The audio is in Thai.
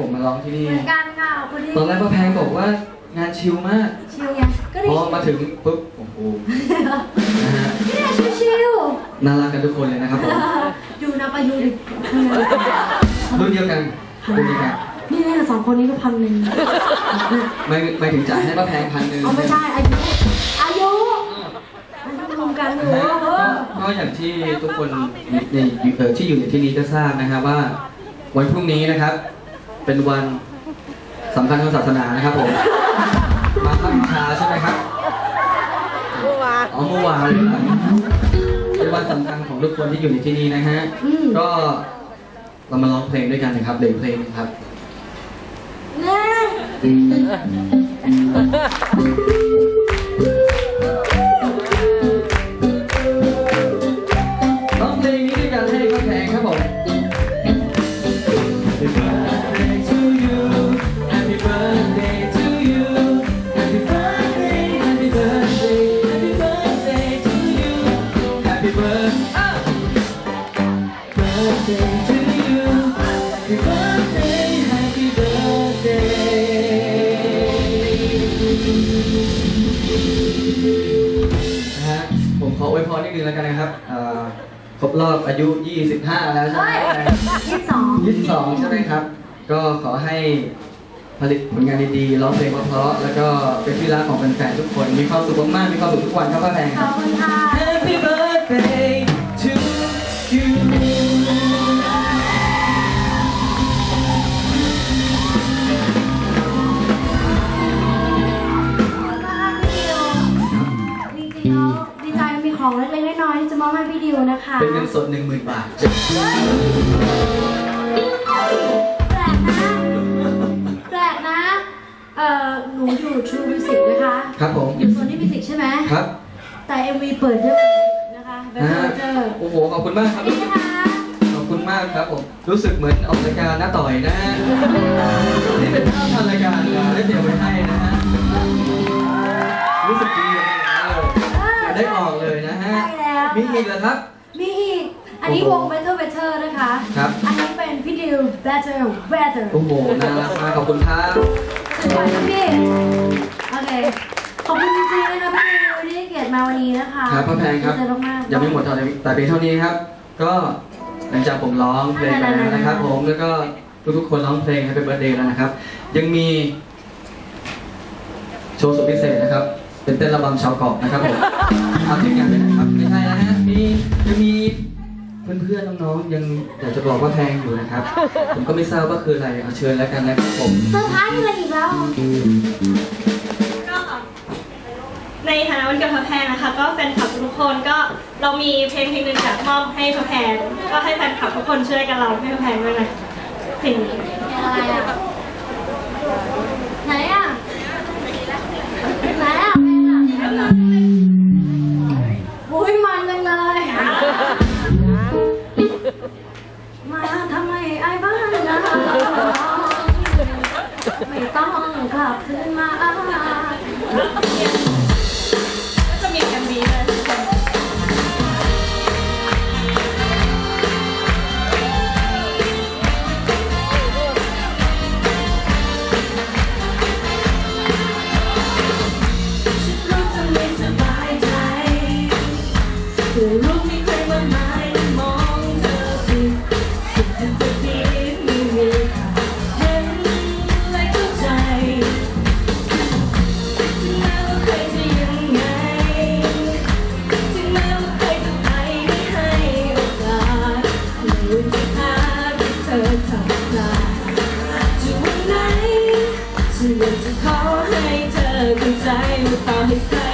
ผมมาร้องที่นี่ เหมือนกันค่ะพอดีตอนแรกป้าแพงบอกว่างานชิลมาก ชิวไงก็ดีพอมาถึงปุ๊บโอ้โหนะฮะเนี่ยชิวน่ารักกันทุกคนเลยนะครับผมๆดูนะประยุทธ์ดิรุ่นเดียวกันรุ่นเดียวกันนี่เนี่ยสองคนนี้ก็พันหนึ่งไม่ไม่ถึงจ่ายให้ป้าแพงพันหนึ่งเอาไม่ใช่อายุอายุอายุรวมกันอยู่นะฮะเอก็อก็อย่างที่ทุกคนในเอ่อที่อยู่ในที่นี้ก็ทราบนะครับว่า วันพรุ่งนี้นะครับ เป็นวันสำคัญทางศาสนานะครับผม มาข้ามชาใช่ไหมครับ เมื่อวานอ๋อเมื่อวานเลยครับเป็นวันสำคัญของทุกคนที่อยู่ในที่นี้นะฮะอืมก็เรามาร้องเพลงด้วยกันนะครับเด็กเพลงหนึ่งครับแน่ร้องเพลงนี้ด้วยกันให้เขาแพงครับผม ขออวยพรนิดนึงแล้วกันนะครับเอ่อครบรอบอายุ 25 แล้วใช่ไหมยี่สิบสอง22ใช่ไหมครับ ก็ขอให้ผลิตผลงานดีๆร้องเพลงเพราะๆแล้วก็เป็นที่รักของแฟนๆทุกคน มีความสุขมากๆมีความสุขทุกวันครับป้าแพงขคอรับบคุณค่ะ คะเป็นเงินสด10,000บาท แปลกนะแปลกนะเอ่อหนูอยู่ True Music นะคะ ครับผม อยู่โซนี่มิวสิกใช่ไหมครับแต่ MV เปิดเยอะนะคะเบนะเจอฮะเจอโอ้โห ขอบคุณมากครับ นี่นะคะขอบคุณมากครับผม รู้สึกเหมือนออกรายการหน้าต่อยนะฮะ นี่เป็นภาพทางรายการนะได้เดี๋ยวไว้ให้นะฮะ รู้สึกดีเลยนะเออเดี๋ยวได้ออกเลยนะฮะใช่แล้วมีอีกเหรอครับมี อีกอันนี้วง Better Better นะคะ ครับ อันนี้เป็นพี่ดิว Better Better โอ้โหน่ารักมากขอบคุณครับสวยนะพี่โอเค ขอบคุณจริงๆเลยนะพี่ดิวที่ให้เกียรติมาวันนี้นะคะครับพ่อแพงครับ ดีใจมากๆ ยังไม่หมดแต่แต่เพียงเท่านี้ครับ ก็หลังจากผมร้องเพลงไปแล้วนะครับผม แล้วก็ทุกๆคนร้องเพลงให้เป็นเบิร์ดเดย์แล้วนะครับ ยังมี โชว์สุดพิเศษนะครับ เป็นเต้นระบำชาวเกาะนะครับผมเอาทีมงานไปไหน เพื่อนๆน้องๆยังอยากจะบอกว่าแพงอยู่นะครับ ผมก็ไม่ทราบว่าคืออะไรเอาเชิญแล้วกันนะครับผมเซอร์ไพรส์อะไรอีกแล้วก็ในฐานะวันเกิดพระแพงนะคะ ก็แฟนคลับทุกคนก็เรามีเพลงเพลงหนึ่งอยากมอบให้พระแพงก็ให้แฟนคลับทุกคนช่วยกันร้องให้พระแพงด้วยนะเพลงนี้อะไรอะไหนอะ เลือกจะขอให้เธอเข้าใจว่าต่อให้เธอ